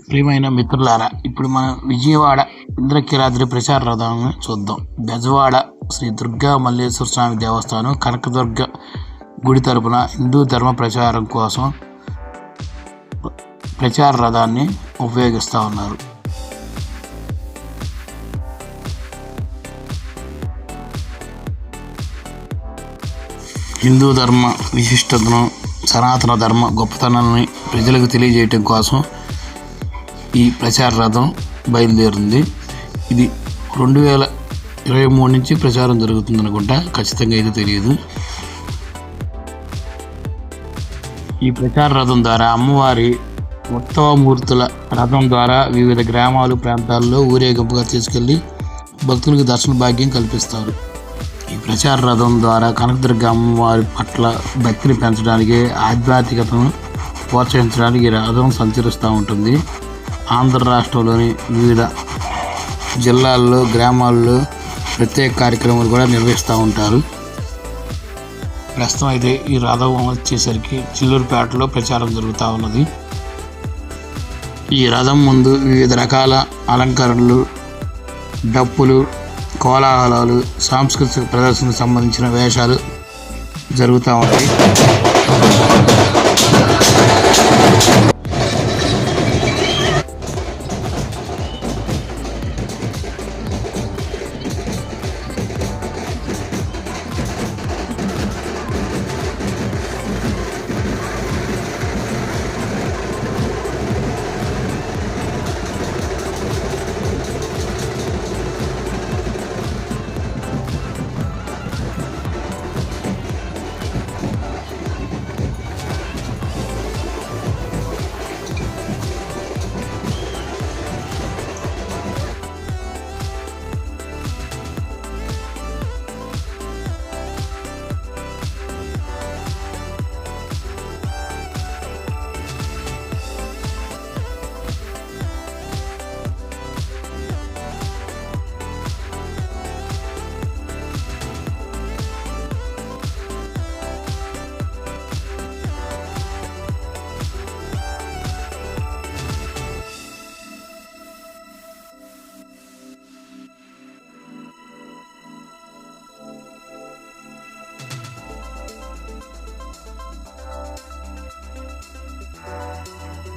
ప్రియమైన మిత్రులారా ఇప్పుడు మనం విజయవాడ ఇంద్రకీలాద్రి ప్రచార రథాన్ని చూద్దాం. బెజవాడ శ్రీ దుర్గా మల్లేశ్వర స్వామి దేవస్థానం కనకదుర్గ గుడి తరపున హిందూ ధర్మ ప్రచారం కోసం ప్రచార రథాన్ని ఉపయోగిస్తూ ఉన్నారు. హిందూ ధర్మ విశిష్టతను సనాతన ధర్మ గొప్పతనాన్ని ప్రజలకు తెలియజేయటం కోసం ఈ ప్రచార రథం బయలుదేరింది. ఇది రెండు వేల ఇరవై మూడు నుంచి ప్రచారం జరుగుతుంది అనుకుంటా ఖచ్చితంగా అయితే తెలియదు. ఈ ప్రచార రథం ద్వారా అమ్మవారి ఉత్సవమూర్తుల రథం ద్వారా వివిధ గ్రామాలు ప్రాంతాల్లో ఊరేగింపుగా తీసుకెళ్ళి భక్తులకు దర్శన భాగ్యం కల్పిస్తారు. ఈ ప్రచార రథం ద్వారా కనకదుర్గ అమ్మవారి పట్ల భక్తిని పెంచడానికి ఆధ్యాత్మికతను ప్రోత్సహించడానికి ఈ రథం సంచరిస్తూ ఉంటుంది. ఆంధ్ర రాష్ట్రంలోని వివిధ జిల్లాల్లో గ్రామాల్లో ప్రత్యేక కార్యక్రమాలు కూడా నిర్వహిస్తూ ఉంటారు. ప్రస్తుతం అయితే ఈ రథం వచ్చేసరికి చిల్లూరుపేటలో ప్రచారం జరుగుతూ ఉన్నది. ఈ రథం ముందు వివిధ రకాల అలంకరణలు డప్పులు కోలాహలాలు సాంస్కృతిక ప్రదర్శనకు సంబంధించిన వేషాలు జరుగుతూ ఉంటాయి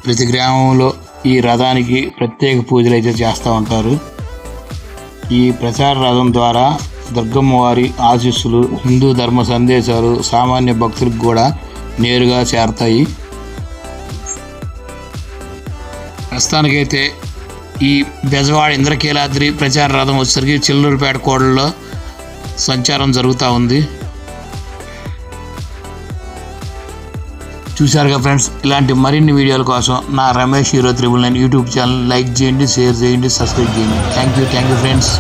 ప్రతి గ్రామంలో ఈ రథానికి ప్రత్యేక పూజలు అయితే చేస్తూ ఉంటారు. ఈ ప్రచార రథం ద్వారా దుర్గమ్మ వారి ఆశీస్సులు హిందూ ధర్మ సందేశాలు సామాన్య భక్తులకు కూడా నేరుగా చేరతాయి. ప్రస్తుతానికైతే ఈ బెజవాడ ఇంద్రకీలాద్రి ప్రచార రథం వచ్చేసరికి చిల్లూరుపేట కోడల్లో సంచారం జరుగుతూ ఉంది. చూశారుగా ఫ్రెండ్స్ ఇలాంటి మరిన్ని వీడియోల కోసం నా Ramesh hero triple nine YouTube channel like చేయండి షేర్ చేయండి సబ్స్క్రైబ్ చేయండి. Thank you thank you friends